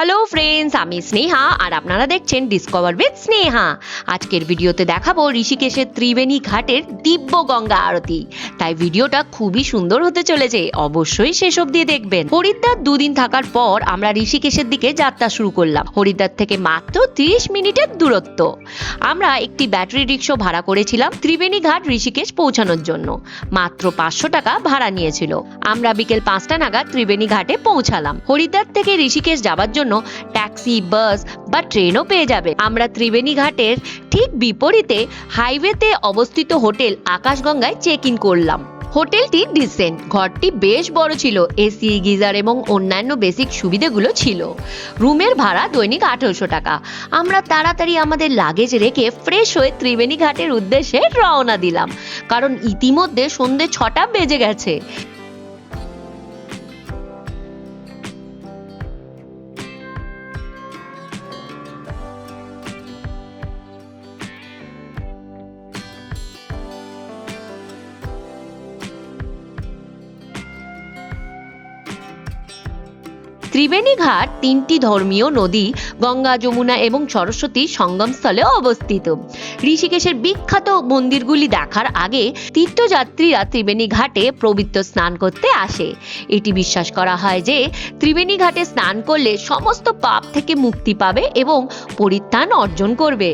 Hello friends আমি স্নেহা আর আপনারা দেখছেন ডিসকভার উইথ স্নেহা। আজকের ভিডিওতে দেখাবো ঋষিকেশের ত্রিবেণী ঘাটের দিব্য গঙ্গা আরতি। তাই ভিডিওটা খুবই সুন্দর হতে চলেছে, অবশ্যই শেষ অবধি দেখবেন। হরিদ্বার দুদিন থাকার পর আমরা ঋষিকেশের দিকে যাত্রা শুরু করলাম। হরিদ্বার থেকে মাত্র 30 মিনিটের দূরত্ব। আমরা একটি ব্যাটারি রিক্সা ভাড়া করেছিলাম ত্রিবেণী ঘাট ঋষিকেশ পৌঁছানোর জন্য। মাত্র পাঁচশো টাকা ভাড়া নিয়েছিল। আমরা বিকেল পাঁচটা নাগাদ ত্রিবেণী ঘাটে পৌঁছালাম। হরিদ্বার থেকে ঋষিকেশ যাবার জন্য ট্যাক্সি, বাস বা ট্রেনও পেয়ে যাবে। আমরা ত্রিবেণী ঘাটের ঠিক বিপরীতে হাইওয়েতে অবস্থিত হোটেল আকাশগঙ্গায় চেক ইন করলাম। হোটেলটি ডিসেন্ট ঘরটি বেশ বড় ছিল এসি গিজার এবং অন্যান্য বেসিক সুবিধেগুলো ছিল। রুমের ভাড়া দৈনিক আঠেরোশো টাকা। আমরা তাড়াতাড়ি আমাদের লাগেজ রেখে ফ্রেশ হয়ে ত্রিবেণী ঘাটের উদ্দেশ্যে রওনা দিলাম। কারণ ইতিমধ্যে সন্ধে ছটা বেজে গেছে। ত্রিবেণী ঘাট তিনটি ধর্মীয় নদী, গঙ্গা, যমুনা এবং সরস্বতী সঙ্গমস্থলে অবস্থিত। ঋষিকেশের বিখ্যাত মন্দিরগুলি দেখার আগে তীর্থযাত্রীরা ত্রিবেণী ঘাটে পবিত্র স্নান করতে আসে। এটি বিশ্বাস করা হয় যে ত্রিবেণী ঘাটে স্নান করলে সমস্ত পাপ থেকে মুক্তি পাবে এবং পরিত্রাণ অর্জন করবে।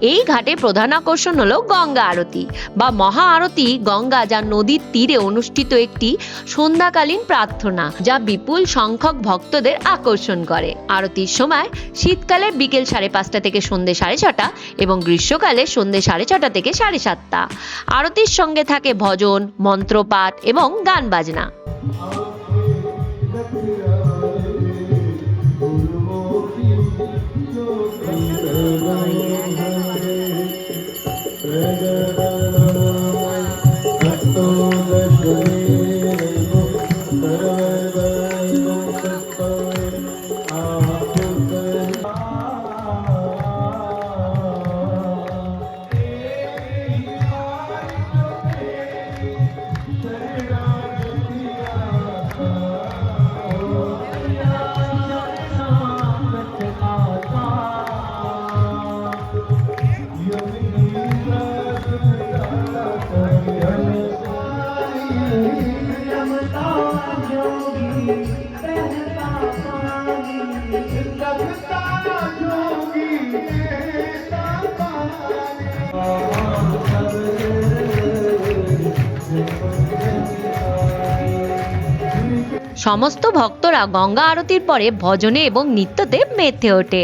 এই ঘাটে প্রধান আকর্ষণ হলো গঙ্গা আরতি বা মহা আরতি গঙ্গা যা নদীর তীরে অনুষ্ঠিত একটি সন্ধ্যাকালীন প্রার্থনা যা বিপুল সংখ্যক ভক্তদের আকর্ষণ করে। আরতির সময় শীতকালে বিকেল সাড়ে পাঁচটা থেকে সন্ধ্যে সাড়ে ছটা এবং গ্রীষ্মকালে সন্ধ্যে সাড়ে ছটা থেকে সাড়ে সাতটা। আরতির সঙ্গে থাকে ভজন, মন্ত্রপাঠ এবং গান বাজনা। সমস্ত ভক্তরা গঙ্গা আরতির পরে ভজনে এবং নৃত্যতে মেতে ওঠে।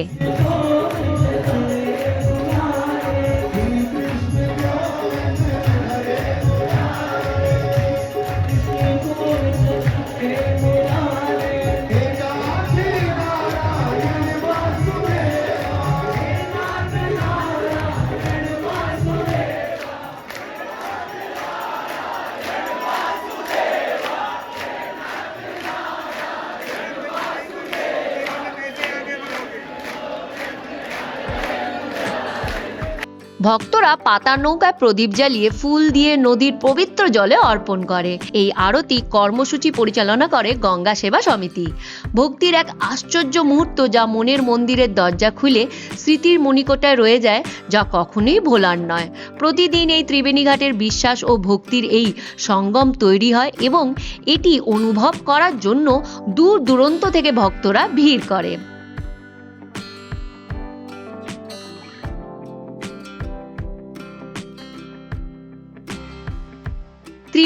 ভক্তরা পাতা নৌকায় প্রদীপ জ্বালিয়ে ফুল দিয়ে নদীর পবিত্র জলে অর্পণ করে। এই আরতি কর্মসূচি পরিচালনা করে গঙ্গা সেবা সমিতি। ভক্তির এক আশ্চর্য মুহূর্ত যা মনের মন্দিরের দরজা খুলে স্মৃতির মণিকোটায় রয়ে যায়, যা কখনোই ভোলার নয়। প্রতিদিন এই ত্রিবেণী ঘাটের বিশ্বাস ও ভক্তির এই সঙ্গম তৈরি হয় এবং এটি অনুভব করার জন্য দূর দূরান্ত থেকে ভক্তরা ভিড় করে।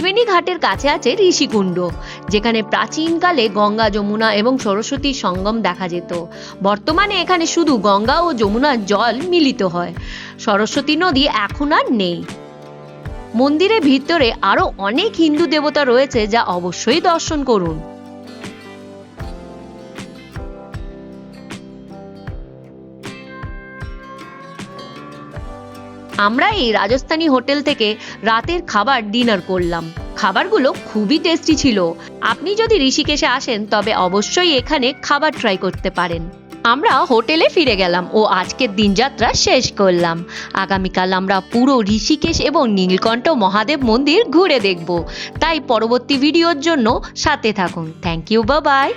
ত্রিবেণী ঘাটের কাছে আছে ঋষিকুণ্ড, যেখানে প্রাচীনকালে গঙ্গা, যমুনা এবং সরস্বতীর সঙ্গম দেখা যেত। বর্তমানে এখানে শুধু গঙ্গা ও যমুনার জল মিলিত হয়। সরস্বতী নদী এখন আর নেই। মন্দিরের ভিতরে আরও অনেক হিন্দু দেবতা রয়েছে যা অবশ্যই দর্শন করুন। আমরা এই রাজস্থানী হোটেল থেকে রাতের খাবার ডিনার করলাম। খাবারগুলো খুবই টেস্টি ছিল। আপনি যদি ঋষিকেশে আসেন, তবে অবশ্যই এখানে খাবার ট্রাই করতে পারেন। আমরা হোটেলে ফিরে গেলাম ও আজকের দিনযাত্রা শেষ করলাম। আগামীকাল আমরা পুরো ঋষিকেশ এবং নীলকণ্ঠ মহাদেব মন্দির ঘুরে দেখব। তাই পরবর্তী ভিডিওর জন্য সাথে থাকুন। Thank you by